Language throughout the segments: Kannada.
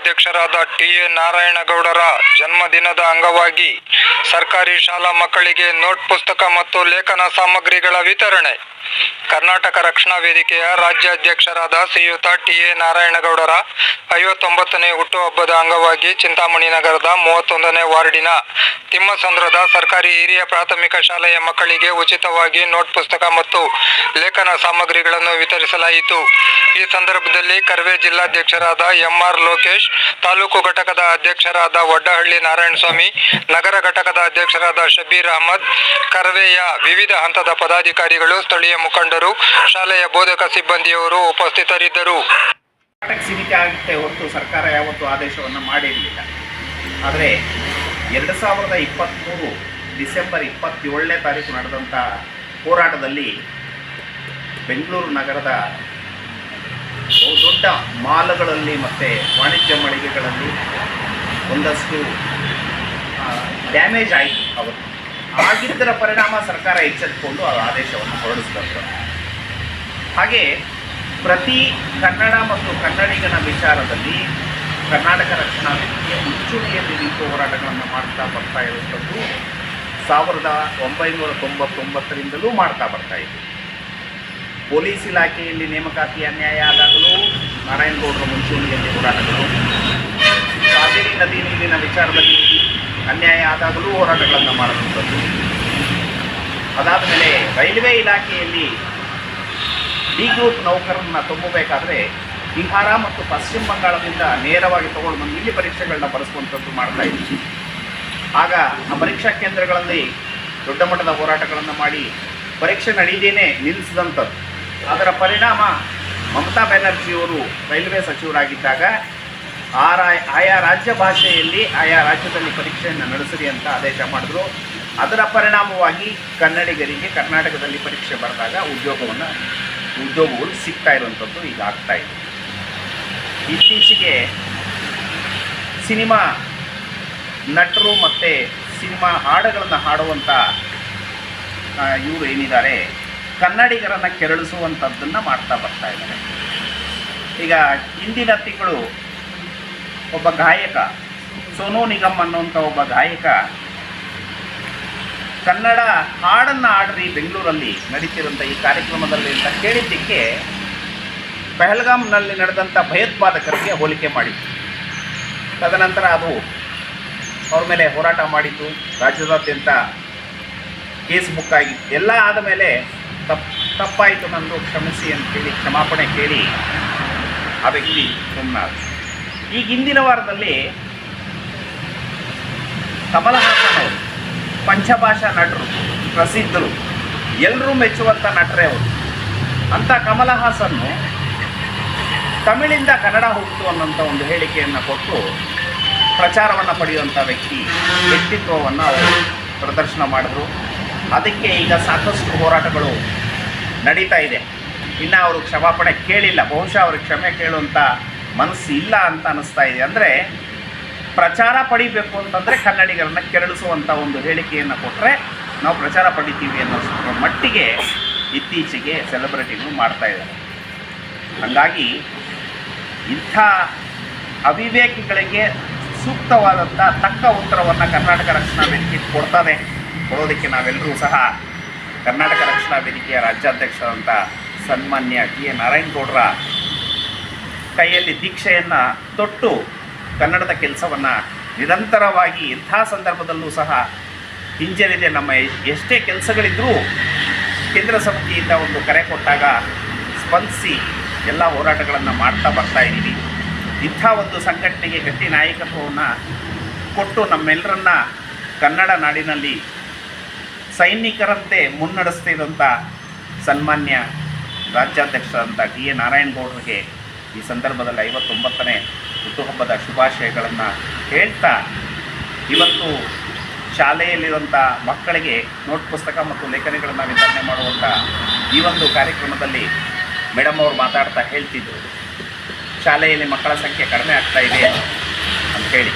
ರಾಜ್ಯಾಧ್ಯಕ್ಷರಾದ ಟಿ ಎ ನಾರಾಯಣಗೌಡರ ಜನ್ಮದಿನದ ಅಂಗವಾಗಿ ಸರ್ಕಾರಿ ಶಾಲಾ ಮಕ್ಕಳಿಗೆ ನೋಟ್ ಪುಸ್ತಕ ಮತ್ತು ಲೇಖನ ಸಾಮಗ್ರಿಗಳ ವಿತರಣೆ. ಕರ್ನಾಟಕ ರಕ್ಷಣಾ ವೇದಿಕೆಯ ರಾಜ್ಯಾಧ್ಯಕ್ಷರಾದ ಶ್ರೀಯುತ ಟಿ ಎ ನಾರಾಯಣಗೌಡರ ಐವತ್ತೊಂಬತ್ತನೇ ಹುಟ್ಟುಹಬ್ಬದ ಅಂಗವಾಗಿ ಚಿಂತಾಮಣಿ ನಗರದ ಮೂವತ್ತೊಂದನೇ ವಾರ್ಡಿನ ತಿಮ್ಮಸಂದ್ರದ ಸರ್ಕಾರಿ ಹಿರಿಯ ಪ್ರಾಥಮಿಕ ಶಾಲೆಯ ಮಕ್ಕಳಿಗೆ ಉಚಿತವಾಗಿ ನೋಟ್ ಪುಸ್ತಕ ಮತ್ತು ಲೇಖನ ಸಾಮಗ್ರಿಗಳನ್ನು ವಿತರಿಸಲಾಯಿತು. ಈ ಸಂದರ್ಭದಲ್ಲಿ ಕರ್ವೆ ಜಿಲ್ಲಾಧ್ಯಕ್ಷರಾದ ಎಂಆರ್ ಲೋಕೇಶ್, ತಾಲೂಕು ಘಟಕದ ಅಧ್ಯಕ್ಷರಾದ ವಡ್ಡಹಳ್ಳಿ ನಾರಾಯಣಸ್ವಾಮಿ, ನಗರ ಘಟಕದ ಅಧ್ಯಕ್ಷರಾದ ಶಬೀರ್ ಅಹಮದ್, ಕರ್ವೆಯ ವಿವಿಧ ಹಂತದ ಪದಾಧಿಕಾರಿಗಳು ಸ್ಥಳೀಯ ಮುಖಂಡರು, ಶಾಲೆಯ ಬೋಧಕ ಸಿಬ್ಬಂದಿಯವರು ಉಪಸ್ಥಿತರಿದ್ದರು. ಸೀಮಿತ ಆಗುತ್ತೆ ಹೊರತು ಸರ್ಕಾರ ಯಾವತ್ತೂ ಆದೇಶವನ್ನು ಮಾಡಿರಲಿಲ್ಲ. ಆದರೆ ಎರಡು ಸಾವಿರದ ಇಪ್ಪತ್ತ್ಮೂರು ಡಿಸೆಂಬರ್ ಇಪ್ಪತ್ತೇಳನೇ ತಾರೀಕು ನಡೆದಂಥ ಹೋರಾಟದಲ್ಲಿ ಬೆಂಗಳೂರು ನಗರದ ಬಹುದೊಡ್ಡ ಮಾಲ್ಗಳಲ್ಲಿ ಮತ್ತು ವಾಣಿಜ್ಯ ಮಳಿಗೆಗಳಲ್ಲಿ ಒಂದಷ್ಟು ಡ್ಯಾಮೇಜ್ ಆಯಿತು ಅವತ್ತು. ಆಗಿದ್ದರ ಪರಿಣಾಮ ಸರ್ಕಾರ ಎಚ್ಚೆತ್ತುಕೊಂಡು ಆ ಆದೇಶವನ್ನು ಹೊರಡಿಸಿದಂಥದ್ದು ಹಾಗೆ ಪ್ರತಿ ಕನ್ನಡ ಮತ್ತು ಕನ್ನಡಿಗನ ವಿಚಾರದಲ್ಲಿ ಕರ್ನಾಟಕ ರಕ್ಷಣಾ ವೇದಿಕೆ ಮುಂಚೂಣಿಯಲ್ಲಿ ನಿಂತು ಹೋರಾಟಗಳನ್ನು ಮಾಡ್ತಾ ಬರ್ತಾ ಇರುವಂಥದ್ದು ಸಾವಿರದ ಒಂಬೈನೂರ ತೊಂಬತ್ತೊಂಬತ್ತರಿಂದಲೂ ಮಾಡ್ತಾ ಬರ್ತಾ ಇದೆ. ಪೊಲೀಸ್ ಇಲಾಖೆಯಲ್ಲಿ ನೇಮಕಾತಿ ಅನ್ಯಾಯ ಆದಾಗಲೂ ನಾರಾಯಣಗೌಡರ ಮುಂಚೂಣಿಯಲ್ಲಿ ಹೋರಾಟಗಳು. ಕಾವೇರಿ ನದಿ ನೀರಿನ ವಿಚಾರದಲ್ಲಿ ಅನ್ಯಾಯ ಆದಾಗಲೂ ಹೋರಾಟಗಳನ್ನು ಮಾಡುವಂಥದ್ದು ಅದಾದ ಮೇಲೆ ರೈಲ್ವೆ ಇಲಾಖೆಯಲ್ಲಿ ಡಿ ಗ್ರೂಪ್ ನೌಕರರನ್ನ ತುಂಬಬೇಕಾದ್ರೆ ಬಿಹಾರ ಮತ್ತು ಪಶ್ಚಿಮ ಬಂಗಾಳದಿಂದ ನೇರವಾಗಿ ತಗೊಂಡು ಬಂದು ಇಲ್ಲಿ ಪರೀಕ್ಷೆಗಳನ್ನ ಬರೆಸುವಂಥದ್ದು ಮಾಡ್ತಾ ಇದ್ದೀವಿ ಆಗ ಆ ಪರೀಕ್ಷಾ ಕೇಂದ್ರಗಳಲ್ಲಿ ದೊಡ್ಡ ಮಟ್ಟದ ಹೋರಾಟಗಳನ್ನು ಮಾಡಿ ಪರೀಕ್ಷೆ ನಡೀದೇನೆ ನಿಲ್ಲಿಸಿದಂಥದ್ದು ಅದರ ಪರಿಣಾಮ ಮಮತಾ ಬ್ಯಾನರ್ಜಿಯವರು ರೈಲ್ವೆ ಸಚಿವರಾಗಿದ್ದಾಗ ಆ ಆಯಾ ರಾಜ್ಯ ಭಾಷೆಯಲ್ಲಿ ಆಯಾ ರಾಜ್ಯದಲ್ಲಿ ಪರೀಕ್ಷೆಯನ್ನು ನಡೆಸಿರಿ ಅಂತ ಆದೇಶ ಮಾಡಿದ್ರು. ಅದರ ಪರಿಣಾಮವಾಗಿ ಕನ್ನಡಿಗರಿಗೆ ಕರ್ನಾಟಕದಲ್ಲಿ ಪರೀಕ್ಷೆ ಬರೆದಾಗ ಉದ್ಯೋಗವನ್ನು ಉದ್ಯೋಗಗಳು ಸಿಗ್ತಾ ಇರುವಂಥದ್ದು ಈಗ ಆಗ್ತಾ ಇದೆ. ಇತ್ತೀಚೆಗೆ ಸಿನಿಮಾ ನಟರು ಮತ್ತು ಸಿನಿಮಾ ಹಾಡುಗಳನ್ನು ಹಾಡುವಂಥ ಇವರು ಏನಿದ್ದಾರೆ? ಕನ್ನಡಿಗರನ್ನು ಕೆರಳಿಸುವಂಥದ್ದನ್ನು ಮಾಡ್ತಾ ಬರ್ತಾ ಇದ್ದಾರೆ. ಈಗ ಹಿಂದಿನ ತಿಂಗಳು ಒಬ್ಬ ಗಾಯಕ ಸೋನು ನಿಗಮ್ ಅನ್ನುವಂಥ ಒಬ್ಬ ಗಾಯಕ ಕನ್ನಡ ಹಾಡನ್ನು ಹಾಡ್ರಿ ಬೆಂಗಳೂರಲ್ಲಿ ನಡೀತಿರುವಂಥ ಈ ಕಾರ್ಯಕ್ರಮದಲ್ಲಿ ಅಂತ ಕೇಳಿದ್ದಕ್ಕೆ ಪೆಹಲ್ಗಾಮ್ನಲ್ಲಿ ನಡೆದಂಥ ಭಯೋತ್ಪಾದಕರಿಗೆ ಹೋಲಿಕೆ ಮಾಡಿತ್ತು ತದನಂತರ ಅದು ಅವ್ರ ಮೇಲೆ ಹೋರಾಟ ಮಾಡಿತು ರಾಜ್ಯದಾದ್ಯಂತ ಕೇಸ್ ಬುಕ್ ಆಗಿತ್ತು ಎಲ್ಲ ಆದ ಮೇಲೆ ತಪ್ಪು ತಪ್ಪಾಯಿತು ನಂದು ಕ್ಷಮಿಸಿ ಅಂತೇಳಿ ಕ್ಷಮಾಪಣೆ ಕೇಳಿ ಆ ವ್ಯಕ್ತಿ ಸುಮ್ಮನಾದ ಈಗ ಹಿಂದಿನ ವಾರದಲ್ಲಿ ಕಮಲ ಹಾಸನ್ ಪಂಚಭಾಷಾ ನಟರು, ಪ್ರಸಿದ್ಧರು ಎಲ್ಲರೂ ಮೆಚ್ಚುವಂಥ ನಟರೇ ಅವರು. ಅಂಥ ಕಮಲ ಹಾಸನ್ನು ತಮಿಳಿಂದ ಕನ್ನಡ ಹೋಗ್ತು ಅನ್ನೋಂಥ ಒಂದು ಹೇಳಿಕೆಯನ್ನು ಕೊಟ್ಟು ಪ್ರಚಾರವನ್ನು ಪಡೆಯುವಂಥ ವ್ಯಕ್ತಿ, ವ್ಯಕ್ತಿತ್ವವನ್ನು ಅವರು ಪ್ರದರ್ಶನ ಮಾಡಿದ್ರು. ಅದಕ್ಕೆ ಈಗ ಸಾಕಷ್ಟು ಹೋರಾಟಗಳು ನಡೀತಾ ಇದೆ. ಇನ್ನು ಅವರು ಕ್ಷಮಾಪಣೆ ಕೇಳಿಲ್ಲ, ಬಹುಶಃ ಅವರು ಕ್ಷಮೆ ಕೇಳುವಂಥ ಮನಸ್ಸು ಇಲ್ಲ ಅಂತ ಅನಿಸ್ತಾ ಇದೆ. ಅಂದರೆ ಪ್ರಚಾರ ಪಡಿಬೇಕು ಅಂತಂದರೆ ಕನ್ನಡಿಗರನ್ನು ಕೆರಳಿಸುವಂಥ ಒಂದು ಹೇಳಿಕೆಯನ್ನು ಕೊಟ್ಟರೆ ನಾವು ಪ್ರಚಾರ ಪಡಿತೀವಿ ಅನ್ನೋ ಮಟ್ಟಿಗೆ ಇತ್ತೀಚೆಗೆ ಸೆಲೆಬ್ರಿಟಿಗಳು ಮಾಡ್ತಾ ಇದ್ದಾರೆ. ಹಾಗಾಗಿ ಇಂಥ ಅವಿವೇಕಿಗಳಿಗೆ ಸೂಕ್ತವಾದಂಥ ತಕ್ಕ ಉತ್ತರವನ್ನು ಕರ್ನಾಟಕ ರಕ್ಷಣಾ ವೇದಿಕೆ ಕೊಡ್ತದೆ ಕೊಡೋದಕ್ಕೆ ನಾವೆಲ್ಲರೂ ಸಹ ಕರ್ನಾಟಕ ರಕ್ಷಣಾ ವೇದಿಕೆಯ ರಾಜ್ಯಾಧ್ಯಕ್ಷರಂಥ ಸನ್ಮಾನ್ಯ ಕೆ ನಾರಾಯಣಗೌಡರ ಕೈಯಲ್ಲಿ ದೀಕ್ಷೆಯನ್ನು ತೊಟ್ಟು ಕನ್ನಡದ ಕೆಲಸವನ್ನು ನಿರಂತರವಾಗಿ ಇಂಥ ಸಂದರ್ಭದಲ್ಲೂ ಸಹ ಹಿಂಜರಿದೆ ನಮ್ಮ ಎಷ್ಟೇ ಕೆಲಸಗಳಿದ್ದರೂ ಕೇಂದ್ರ ಸಮಿತಿಯಿಂದ ಒಂದು ಕರೆ ಕೊಟ್ಟಾಗ ಸ್ಪಂದಿಸಿ ಎಲ್ಲ ಹೋರಾಟಗಳನ್ನು ಮಾಡ್ತಾ ಬರ್ತಾ ಇದ್ದೀವಿ. ಇಂಥ ಒಂದು ಸಂಘಟನೆಗೆ ಗಟ್ಟಿ ನಾಯಕತ್ವವನ್ನು ಕೊಟ್ಟು ನಮ್ಮೆಲ್ಲರನ್ನ ಕನ್ನಡ ನಾಡಿನಲ್ಲಿ ಸೈನಿಕರಂತೆ ಮುನ್ನಡೆಸ್ತಿರೋಂಥ ಸನ್ಮಾನ್ಯ ರಾಜ್ಯಾಧ್ಯಕ್ಷರಂಥ ಡಿ ಎ ನಾರಾಯಣಗೌಡರಿಗೆ ಈ ಸಂದರ್ಭದಲ್ಲಿ ಐವತ್ತೊಂಬತ್ತನೇ ಹುಟ್ಟುಹಬ್ಬದ ಶುಭಾಶಯಗಳನ್ನು ಹೇಳ್ತಾ ಇವತ್ತು ಶಾಲೆಯಲ್ಲಿರುವಂಥ ಮಕ್ಕಳಿಗೆ ನೋಟ್ ಪುಸ್ತಕ ಮತ್ತು ಲೇಖನಿಗಳನ್ನು ವಿತರಣೆ ಮಾಡುವಂಥ ಈ ಒಂದು ಕಾರ್ಯಕ್ರಮದಲ್ಲಿ ಮೇಡಮ್ ಅವರು ಮಾತಾಡ್ತಾ ಹೇಳ್ತಿದ್ರು. ಶಾಲೆಯಲ್ಲಿ ಮಕ್ಕಳ ಸಂಖ್ಯೆ ಕಡಿಮೆ ಆಗ್ತಾ ಇದೆ ಅಂತ ಹೇಳಿ.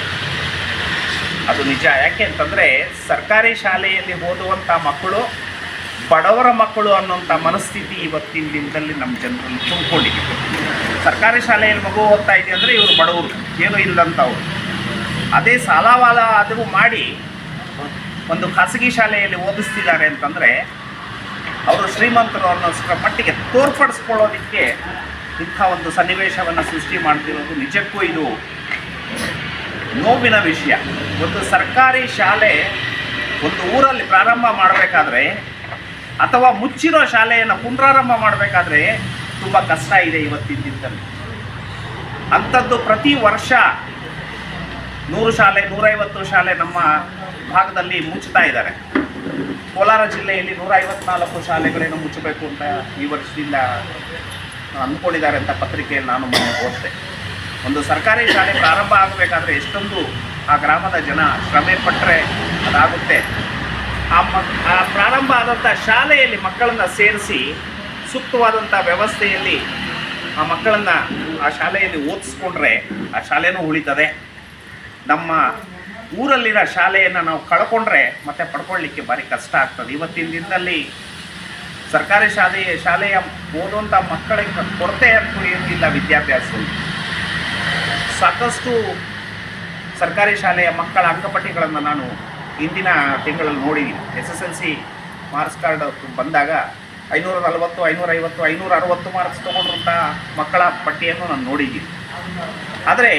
ಅದು ನಿಜ ಯಾಕೆ ಅಂತಂದರೆ ಸರ್ಕಾರಿ ಶಾಲೆಯಲ್ಲಿ ಓದುವಂಥ ಮಕ್ಕಳು ಬಡವರ ಮಕ್ಕಳು ಅನ್ನುವಂಥ ಮನಸ್ಥಿತಿ ಇವತ್ತಿನ ದಿನದಲ್ಲಿ ನಮ್ಮ ಜನರಲ್ಲಿ ತುಂಬಿಕೊಂಡಿದೆ. ಸರ್ಕಾರಿ ಶಾಲೆಯಲ್ಲಿ ಮಗು ಓದ್ತಾ ಇದೆ ಅಂದರೆ ಇವರು ಬಡವರು, ಏನೂ ಇಲ್ಲದಂಥವ್ರು ಅದೇ ಸಾಲವಾಲ ಆದರೂ ಮಾಡಿ ಒಂದು ಖಾಸಗಿ ಶಾಲೆಯಲ್ಲಿ ಓದಿಸ್ತಿದ್ದಾರೆ ಅಂತಂದರೆ ಅವರು ಶ್ರೀಮಂತರು ಅನ್ನೋಷ್ಟರ ಮಟ್ಟಿಗೆ ತೋರ್ಪಡಿಸ್ಕೊಳ್ಳೋದಕ್ಕೆ ಇಂಥ ಒಂದು ಸನ್ನಿವೇಶವನ್ನು ಸೃಷ್ಟಿ ಮಾಡ್ತಿರೋದು ನಿಜಕ್ಕೂ ಇದು ನೋವಿನ ವಿಷಯ. ಒಂದು ಸರ್ಕಾರಿ ಶಾಲೆ ಒಂದು ಊರಲ್ಲಿ ಪ್ರಾರಂಭ ಮಾಡಬೇಕಾದ್ರೆ ಅಥವಾ ಮುಚ್ಚಿರೋ ಶಾಲೆಯನ್ನು ಪುನರಾರಂಭ ಮಾಡಬೇಕಾದ್ರೆ ತುಂಬ ಕಷ್ಟ ಇದೆ ಇವತ್ತಿನ ದಿನದಲ್ಲಿ. ಅಂಥದ್ದು ಪ್ರತಿ ವರ್ಷ ನೂರು ಶಾಲೆ, ನೂರೈವತ್ತು ಶಾಲೆ ನಮ್ಮ ಭಾಗದಲ್ಲಿ ಮುಚ್ಚುತ್ತಾ ಇದ್ದಾರೆ. ಕೋಲಾರ ಜಿಲ್ಲೆಯಲ್ಲಿ ನೂರ ಐವತ್ನಾಲ್ಕು ಶಾಲೆಗಳೇನು ಮುಚ್ಚಬೇಕು ಅಂತ ಈ ವರ್ಷದಿಂದ ಅಂದ್ಕೊಂಡಿದ್ದಾರೆ ಅಂತ ಪತ್ರಿಕೆಯಲ್ಲಿ ನಾನು ಓದಿದೆ. ಒಂದು ಸರ್ಕಾರಿ ಶಾಲೆ ಪ್ರಾರಂಭ ಆಗಬೇಕಾದ್ರೆ ಎಷ್ಟೊಂದು ಆ ಗ್ರಾಮದ ಜನ ಶ್ರಮೆ ಪಟ್ಟರೆ ಅದಾಗುತ್ತೆ. ಆ ಪ್ರಾರಂಭ ಆದಂಥ ಶಾಲೆಯಲ್ಲಿ ಮಕ್ಕಳನ್ನು ಸೇರಿಸಿ ಸೂಕ್ತವಾದಂಥ ವ್ಯವಸ್ಥೆಯಲ್ಲಿ ಆ ಮಕ್ಕಳನ್ನು ಆ ಶಾಲೆಯಲ್ಲಿ ಓದಿಸ್ಕೊಂಡ್ರೆ ಆ ಶಾಲೆಯೂ ಉಳಿತದೆ. ನಮ್ಮ ಊರಲ್ಲಿನ ಶಾಲೆಯನ್ನು ನಾವು ಕಳ್ಕೊಂಡ್ರೆ ಮತ್ತೆ ಪಡ್ಕೊಳ್ಳಿಕ್ಕೆ ಭಾರಿ ಕಷ್ಟ ಆಗ್ತದೆ. ಇವತ್ತಿನ ದಿನದಲ್ಲಿ ಸರ್ಕಾರಿ ಶಾಲೆಯ ಶಾಲೆಯ ಓದುವಂಥ ಮಕ್ಕಳಿಗೆ ಕೊರತೆ ಅಂತೂ ಏನೂ ಇಲ್ಲ ಸಾಕಷ್ಟು ಸರ್ಕಾರಿ ಶಾಲೆಯ ಮಕ್ಕಳ ಅಂಕಪಟ್ಟಿಗಳನ್ನು ನಾನು ಇಂದಿನ ತಿಂಗಳಲ್ಲಿ ನೋಡಿದ್ದೀನಿ S S L C marks card ಬಂದಾಗ ಐನೂರ ನಲವತ್ತು, ಐನೂರ ಐವತ್ತು, ಐನೂರ ಅರವತ್ತು ಮಾರ್ಕ್ಸ್ ತೊಗೊಂಡಂಥ ಮಕ್ಕಳ ಪಟ್ಟಿಯನ್ನು ನಾನು ನೋಡಿದ್ದೀನಿ ಆದರೆ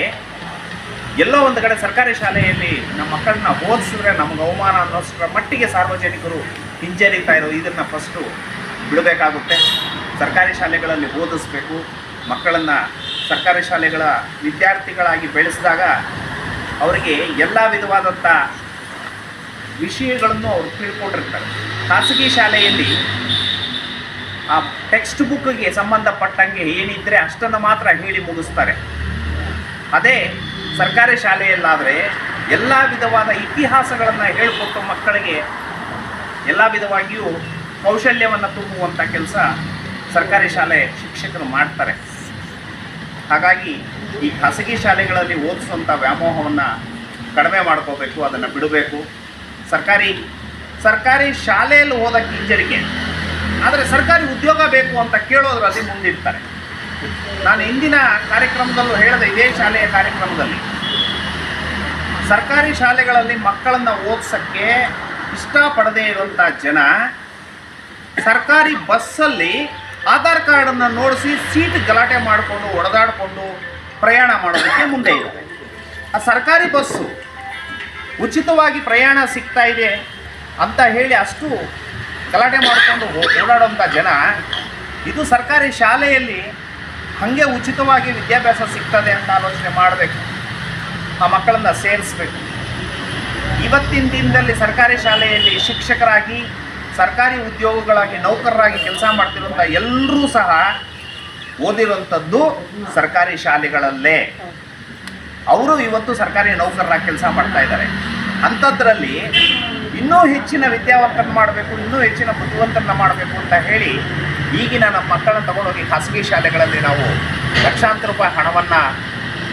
ಎಲ್ಲೋ ಒಂದು ಕಡೆ ಸರ್ಕಾರಿ ಶಾಲೆಯಲ್ಲಿ ನಮ್ಮ ಮಕ್ಕಳನ್ನ ಓದಿಸಿದ್ರೆ ನಮ್ಗೆ ಅವಮಾನ ಅನ್ನೋಷ್ಟರ ಮಟ್ಟಿಗೆ ಸಾರ್ವಜನಿಕರು ಹಿಂಜರಿತಾ ಇರೋ ಇದನ್ನು ಫಸ್ಟು ಬಿಡಬೇಕಾಗುತ್ತೆ. ಸರ್ಕಾರಿ ಶಾಲೆಗಳಲ್ಲಿ ಓದಿಸ್ಬೇಕು. ಮಕ್ಕಳನ್ನು ಸರ್ಕಾರಿ ಶಾಲೆಗಳ ವಿದ್ಯಾರ್ಥಿಗಳಾಗಿ ಬೆಳೆಸಿದಾಗ ಅವರಿಗೆ ಎಲ್ಲ ವಿಧವಾದಂಥ ವಿಷಯಗಳನ್ನು ಅವರು ತಿಳ್ಕೊಂಡಿರ್ತಾರೆ. ಖಾಸಗಿ ಶಾಲೆಯಲ್ಲಿ ಆ ಟೆಕ್ಸ್ಟ್ ಬುಕ್ಗೆ ಸಂಬಂಧಪಟ್ಟಂಗೆ ಏನಿದ್ರೆ ಅಷ್ಟನ್ನು ಮಾತ್ರ ಹೇಳಿ ಮುಗಿಸ್ತಾರೆ. ಅದೇ ಸರ್ಕಾರಿ ಶಾಲೆಯಲ್ಲಾದರೆ ಎಲ್ಲ ವಿಧವಾದ ಇತಿಹಾಸಗಳನ್ನು ಹೇಳಿಕೊಟ್ಟು ಮಕ್ಕಳಿಗೆ ಎಲ್ಲ ವಿಧವಾಗಿಯೂ ಕೌಶಲ್ಯವನ್ನು ತುಂಬುವಂಥ ಕೆಲಸ ಸರ್ಕಾರಿ ಶಾಲೆ ಶಿಕ್ಷಕರು ಮಾಡ್ತಾರೆ. ಹಾಗಾಗಿ ಈ ಖಾಸಗಿ ಶಾಲೆಗಳಲ್ಲಿ ಓದಿಸುವಂಥ ವ್ಯಾಮೋಹವನ್ನು ಕಡಿಮೆ ಮಾಡ್ಕೋಬೇಕು, ಅದನ್ನು ಬಿಡಬೇಕು. ಸರ್ಕಾರಿ ಸರ್ಕಾರಿ ಶಾಲೆಯಲ್ಲಿ ಓದೋಕ್ಕೆ ಹಿಂಜರಿಕೆ. ಆದರೆ ಸರ್ಕಾರಿ ಉದ್ಯೋಗ ಬೇಕು ಅಂತ ಕೇಳೋದ್ರಲ್ಲಿ ಮುಂದಿರ್ತಾರೆ ನಾನು ಇಂದಿನ ಕಾರ್ಯಕ್ರಮದಲ್ಲೂ ಹೇಳಿದೆ ಇದೇ ಶಾಲೆಯ ಕಾರ್ಯಕ್ರಮದಲ್ಲಿ. ಸರ್ಕಾರಿ ಶಾಲೆಗಳಲ್ಲಿ ಮಕ್ಕಳನ್ನು ಓದಿಸೋಕ್ಕೆ ಇಷ್ಟಪಡದೇ ಇರುವಂಥ ಜನ ಸರ್ಕಾರಿ ಬಸ್ಸಲ್ಲಿ ಆಧಾರ್ ಕಾರ್ಡನ್ನು ನೋಡಿಸಿ ಸೀಟ್ ಗಲಾಟೆ ಮಾಡಿಕೊಂಡು ಹೊಡೆದಾಡಿಕೊಂಡು ಪ್ರಯಾಣ ಮಾಡೋದಕ್ಕೆ ಮುಂದೆ ಇರುತ್ತೆ ಆ ಸರ್ಕಾರಿ ಬಸ್ಸು ಉಚಿತವಾಗಿ ಪ್ರಯಾಣ ಸಿಗ್ತಾ ಇದೆ ಅಂತ ಹೇಳಿ ಅಷ್ಟು ಗಲಾಟೆ ಮಾಡಿಕೊಂಡು ಓಡಾಡುವಂಥ ಜನ, ಇದು ಸರ್ಕಾರಿ ಶಾಲೆಯಲ್ಲಿ ಹಾಗೆ ಉಚಿತವಾಗಿ ವಿದ್ಯಾಭ್ಯಾಸ ಸಿಗ್ತದೆ ಅಂತ ಆಲೋಚನೆ ಮಾಡಬೇಕು. ಆ ಮಕ್ಕಳನ್ನು ಸೇರಿಸ್ಬೇಕು. ಇವತ್ತಿನ ದಿನದಲ್ಲಿ ಸರ್ಕಾರಿ ಶಾಲೆಯಲ್ಲಿ ಶಿಕ್ಷಕರಾಗಿ, ಸರ್ಕಾರಿ ಉದ್ಯೋಗಗಳಾಗಿ, ನೌಕರರಾಗಿ ಕೆಲಸ ಮಾಡ್ತಿರುವಂಥ ಎಲ್ಲರೂ ಸಹ ಓದಿರುವಂಥದ್ದು ಸರ್ಕಾರಿ ಶಾಲೆಗಳಲ್ಲೇ. ಅವರು ಇವತ್ತು ಸರ್ಕಾರಿ ನೌಕರರಾಗಿ ಕೆಲಸ ಮಾಡ್ತಾ ಇದ್ದಾರೆ. ಅಂಥದ್ರಲ್ಲಿ ಇನ್ನೂ ಹೆಚ್ಚಿನ ವಿದ್ಯಾವಂತನ ಮಾಡಬೇಕು, ಇನ್ನೂ ಹೆಚ್ಚಿನ ಬುದ್ಧಿವಂತನ ಮಾಡಬೇಕು ಅಂತ ಹೇಳಿ ಈಗಿನ ನಮ್ಮ ಮಕ್ಕಳನ್ನು ತಗೊಂಡೋಗಿ ಖಾಸಗಿ ಶಾಲೆಗಳಲ್ಲಿ ನಾವು ಲಕ್ಷಾಂತರ ರೂಪಾಯಿ ಹಣವನ್ನು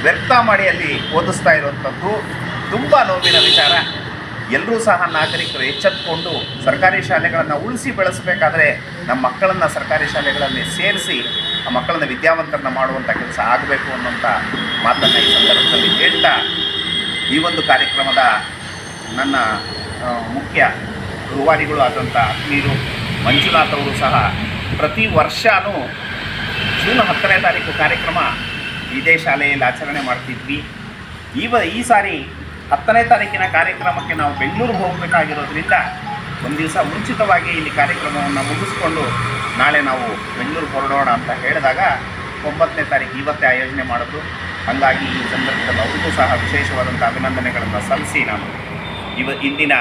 ವ್ಯರ್ಥ ಮಾಡಿ ಅಲ್ಲಿ ಓದಿಸ್ತಾ ಇರುವಂಥದ್ದು ತುಂಬ ನೋವಿನ ವಿಚಾರ. ಎಲ್ಲರೂ ಸಹ ನಾಗರಿಕರು ಎಚ್ಚೆತ್ಕೊಂಡು ಸರ್ಕಾರಿ ಶಾಲೆಗಳನ್ನು ಉಳಿಸಿ ಬೆಳೆಸಬೇಕಾದ್ರೆ ನಮ್ಮ ಮಕ್ಕಳನ್ನು ಸರ್ಕಾರಿ ಶಾಲೆಗಳಲ್ಲಿ ಸೇರಿಸಿ ಆ ಮಕ್ಕಳನ್ನ ವಿದ್ಯಾವಂತರನ್ನ ಮಾಡುವಂಥ ಕೆಲಸ ಆಗಬೇಕು ಅನ್ನುವಂಥ ಮಾತನ್ನು ಈ ಸಂದರ್ಭದಲ್ಲಿ ಹೇಳ್ತಾ ಈ ಒಂದು ಕಾರ್ಯಕ್ರಮದ ನನ್ನ ಮುಖ್ಯ ರೂವಾರಿಗಳು ಆದಂಥ ಆತ್ಮೀಯರು ಮಂಜುನಾಥ್ ಅವರು ಸಹ ಪ್ರತಿ ವರ್ಷವೂ ಜೂನ್ ಹತ್ತನೇ ತಾರೀಕು ಕಾರ್ಯಕ್ರಮ ಇದೇ ಶಾಲೆಯಲ್ಲಿ ಆಚರಣೆ ಮಾಡ್ತಿದ್ವಿ. ಈವ, ಈ ಸಾರಿ ಹತ್ತನೇ ತಾರೀಕಿನ ಕಾರ್ಯಕ್ರಮಕ್ಕೆ ನಾವು ಬೆಂಗಳೂರಿಗೆ ಹೋಗಬೇಕಾಗಿರೋದ್ರಿಂದ ಒಂದು ದಿವಸ ಮುಂಚಿತವಾಗಿ ಇಲ್ಲಿ ಕಾರ್ಯಕ್ರಮವನ್ನು ಮುಗಿಸ್ಕೊಂಡು ನಾಳೆ ನಾವು ಬೆಂಗಳೂರು ಹೊರಡೋಣ ಅಂತ ಹೇಳಿದಾಗ ಒಂಬತ್ತನೇ ತಾರೀಕು ಇವತ್ತೇ ಆಯೋಜನೆ ಮಾಡಿದ್ರು. ಹಾಗಾಗಿ ಈ ಸಂದರ್ಭದಲ್ಲಿ ಅವರಿಗೂ ಸಹ ವಿಶೇಷವಾದಂಥ ಅಭಿನಂದನೆಗಳನ್ನು ಸಲ್ಲಿಸಿ ನಾನು ಇವ ಇಂದಿನ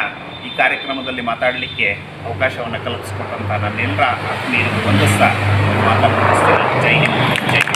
ಈ ಕಾರ್ಯಕ್ರಮದಲ್ಲಿ ಮಾತಾಡಲಿಕ್ಕೆ ಅವಕಾಶವನ್ನು ಕಲ್ಪಿಸಿಕೊಟ್ಟಂಥ ನನ್ನೆಲ್ಲರ ಆತ್ಮೀಯರು ವಂದಿಸ್ತಾ ಮಾತಾಡ್ತೀನಿ ಜೈ ಜೈ